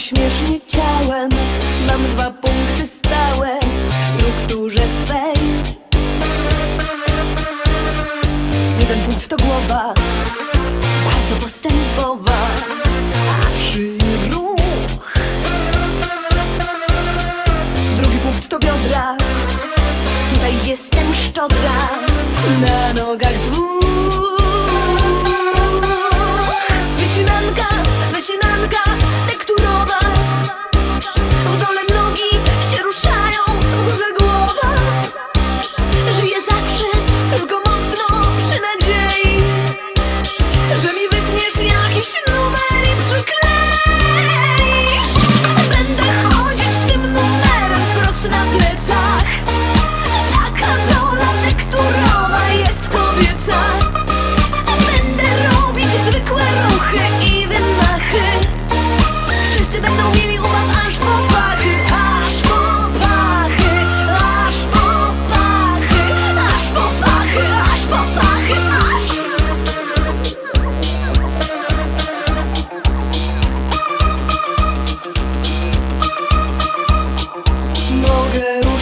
śmiesznie ciałem. Mam dwa punkty stałe w strukturze swej. Jeden punkt to głowa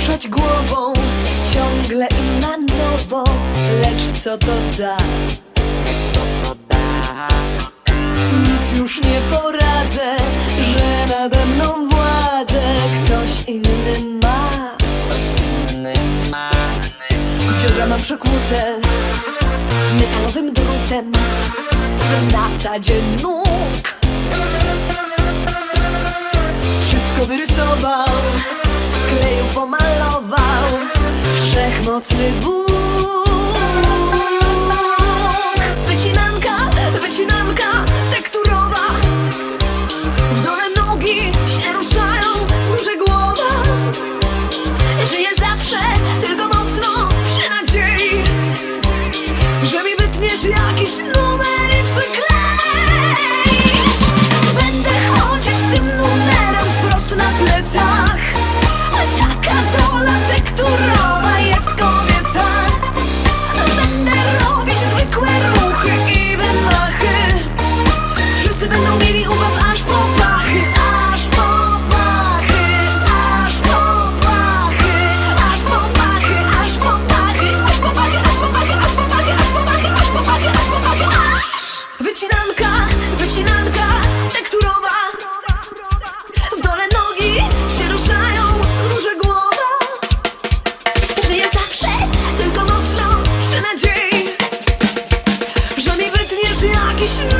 ruszać głową ciągle i na nowo, lecz co to da? Lecz co to da? Nic już nie pora. inny ma. Inny ma. Biodra mam przekłute metalowym drutem na nasadzie nóg. Wszystko wyrysował, skleił, pomalował Wszechmocny Bóg aż po pachy, aż po pachy, aż po pachy, aż po pachy, aż po pachy, aż po pachy, aż po pachy, aż po pachy, aż po pachy, aż po pachy, aż po pachy, aż Wycinanka, wycinanka, tekturowa W dole nogi się ruszają, w górze głowa Żyję zawsze, tylko mocno przy nadziei Że mi wytniesz jakiś